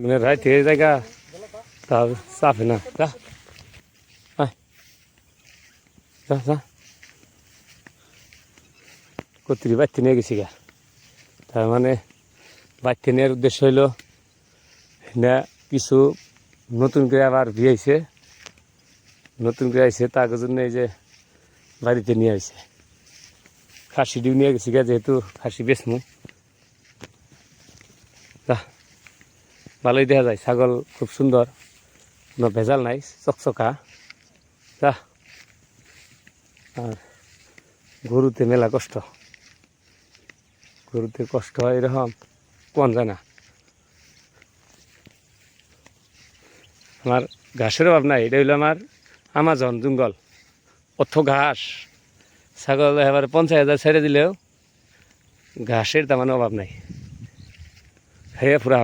মানে রাইতে এই জায়গা, তা চাপে না। যা। যা যা। কত্রি বাড়তে নিয়ে গেছি গা। তার মানে বাড়তে নেওয়ার উদ্দেশ্য হইল, না কিছু নতুন করে আবার বিয়ে হয়েছে নতুন আইছে তার জন্য এই যে বাড়িতে নিয়ে আসছে খাসি ডিউ নিয়ে গেছি যেহেতু খাসি বেচমু। ভালোই দেখা যায়, ছাগল খুব সুন্দর, কোনো ভেজাল নাই, চকচকা। যা। আর গরুতে মেলা কষ্ট। গরুতে কষ্ট হয় এরকম, কোন যায় না। আমার ঘাসের অভাব নাই, এটা হইল আমার আমাজন জঙ্গল অর্থ ঘাস। ছাগল এবারে পঞ্চাশ হাজার ছেড়ে দিলেও ঘাসের তেমন অভাব নাই। খেয়ে পুরা